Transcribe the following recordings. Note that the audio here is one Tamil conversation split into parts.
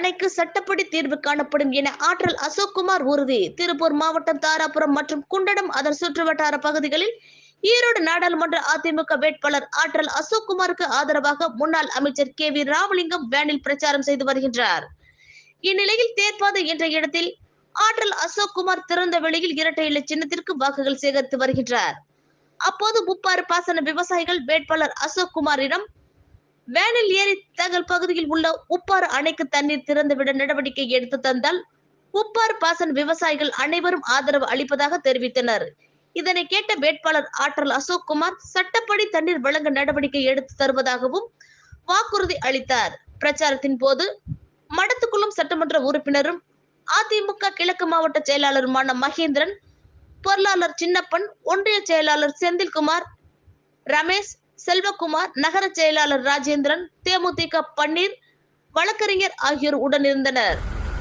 அணைக்கு சட்டப்படி தீர்வு காணப்படும் என ஆற்றல் அசோக்குமார் உறுதி. திருப்பூர் மாவட்டம் தாராபுரம் மற்றும் குண்டடம் அதன் சுற்றுவட்டார பகுதிகளில் ஈரோடு நாடாளுமன்ற அதிமுக வேட்பாளர் ஆற்றல் அசோக்குமாருக்கு ஆதரவாக முன்னாள் அமைச்சர் கே வி ராமலிங்கம் வேனில் பிரச்சாரம் செய்து வருகின்றார். இந்நிலையில் தேர்ப்பாதை என்ற இடத்தில் ஆற்றல் அசோக்குமார் திறந்த வெளியில் இரட்டை இலை சின்னத்திற்கு வாக்குகள் சேகரித்து வருகின்றார். அப்போது முப்பாறு பாசன விவசாயிகள் வேட்பாளர் அசோக்குமாரிடம் வேனில் ஏறி தங்கள் பகுதியில் உள்ள உப்பாறு அணைக்கு தண்ணீர் திறந்துவிட நடவடிக்கை எடுத்து தந்தால் உப்பாறு பாசன விவசாயிகள் அனைவரும் ஆதரவு அளிப்பதாக தெரிவித்தனர். இதனை கேட்ட வேட்பாளர் ஆற்றல் அசோக்குமார் சட்டப்படி தண்ணீர் வழங்க நடவடிக்கை எடுத்து தருவதாகவும் வாக்குறுதி அளித்தார். பிரச்சாரத்தின் போது மடத்துக்குளம் சட்டமன்ற உறுப்பினரும் அதிமுக கிழக்கு மாவட்ட செயலாளருமான மகேந்திரன் பொருளாளர் சின்னப்பன் ஒன்றிய செயலாளர் செந்தில்குமார் ரமேஷ் செல்வகுமார் நகர செயலாளர் ராஜேந்திரன் தேமுதிக பன்னீர் வழக்கறிஞர் ஆகியோர் உடனிருந்தனர்.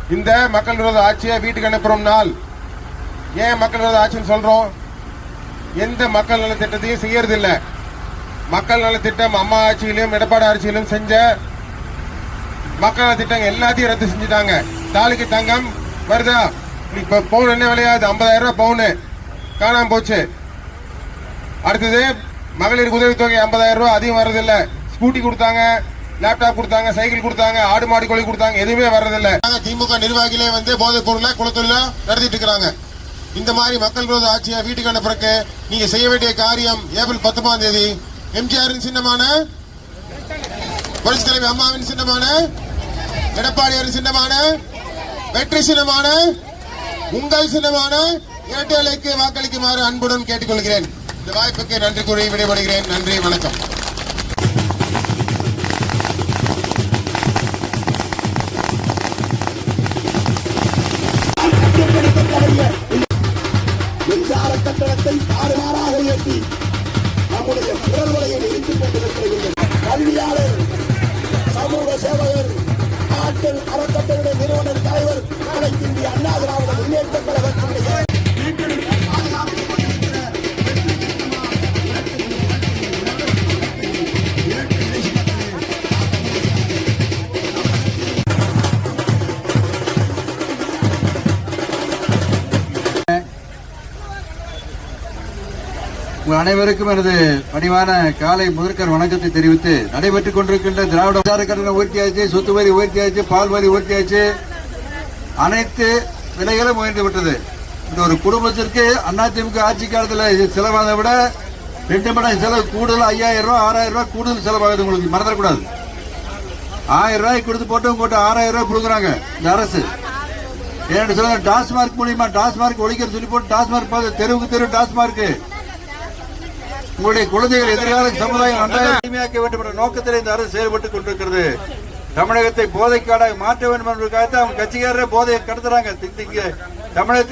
இந்த மக்கள் விரோத ஆட்சியை வீட்டுக்கு அனுப்புறோம் நாள். ஏன் மக்கள் விரோத ஆட்சின்னு சொல்றோம்? எந்த மக்கள் நல திட்டத்தையும் செய்யறது இல்ல மக்கள் நல திட்டம் அம்மா ஆட்சியிலும் எடப்பாடி ஆட்சியிலும் செஞ்ச மக்கள் நல திட்டம் எல்லாத்தையும் ரத்து செஞ்சுட்டாங்க. தாலிக்கு தங்கம் வருதா? இப்ப பவுன் என்ன விலையாது ஐம்பதாயிரம் ரூபாய் பவுனு. காணாம போச்சு. அடுத்தது மகளிருக்கு உதவித்தொகை ஐம்பதாயிரம் ரூபா அதிகம் வர்றதில்லை. ஸ்கூட்டி கொடுத்தாங்க லேப்டாப் கொடுத்தாங்க சைக்கிள் கொடுத்தாங்க ஆடு மாடு கோழி கொடுத்தாங்க எதுவுமே வர்றதில்ல. திமுக நிர்வாகிகளே வந்து போதைப் பொருளை குளத்தொழில நடத்திட்டு இருக்கிறாங்க. இந்த மாதிரி மக்கள் விரோத ஆட்சியை வீட்டுக்கு அனுப்புறக்கு நீங்க செய்ய வேண்டிய காரியம் ஏப்ரல் பத்தொன்பதாம் தேதி. எம்ஜிஆரின் சின்னமான புரட்சி தலைவி அம்மாவின் சின்னமான எடப்பாடியாரின் சின்னமான வெற்றி சின்னமான உங்கள் சின்னமான இரட்டை வாக்களிக்குமாறு அன்புடன் கேட்டுக்கொள்கிறேன். இந்த வாய்ப்புக்கு நன்றி கூறி விடைபடுகிறேன் நன்றி வணக்கம். மின்சார கட்டணத்தை தாறுமாறாக உயர்த்தி நம்முடைய குரல் வலையை கல்வியாளர் சமூக சேவகர் ஆற்றல் அறக்கட்டளை நிறுவன தலைவர் அனைத்து இந்திய அண்ணா திராவிட முன்னேற்ற கழகத்தினுடைய உங்கள் அனைவருக்கும் எனது பணிவான காலை முதற்கர் வணக்கத்தை தெரிவித்து நடைபெற்றுக் கொண்டிருக்கின்ற திராவிட மின்சார கட்டணம் உயர்த்தியாச்சு சொத்து வரி உயர்த்தியாச்சு பால் வரி உயர்த்தியாச்சு அனைத்து விலைகளும் உயர்ந்து விட்டது. இந்த ஒரு குடும்பத்திற்கு அதிமுக ஆட்சி காலத்தில் செலவானதை விட ரெண்டு மடங்கு செலவு கூடுதல் ஐயாயிரம் ரூபாய் ஆறாயிரம் ரூபாய் கூடுதல் செலவாகுது உங்களுக்கு மறந்துடக்கூடாது. ஆயிரம் ரூபாய் கொடுத்து போட்டு உங்கள்கிட்ட ஆறாயிரம் ரூபாய் கொடுக்குறாங்க இந்த அரசு. ஏன்னு சொல்லுங்க டாஸ்மார்க் மூலியமா டாஸ்மார்க் ஒழிக்கிற சொல்லி போட்டு டாஸ்மார்க் பார்த்து தெருவுக்கு தெரு டாஸ்மார்க் உங்களுடைய குழந்தைகள் எதிர்கால சமுதாயம் நன்றாக எளிமையாக்க வேண்டும் என்ற நோக்கத்தில் இந்த அரசு செயல்பட்டுக் கொண்டிருக்கிறது. தமிழகத்தை போதைக்காடாக மாற்ற வேண்டும் என்பதற்காக அவங்க கட்சிக்காரரே போதையை கடத்துறாங்க. தமிழகத்தில்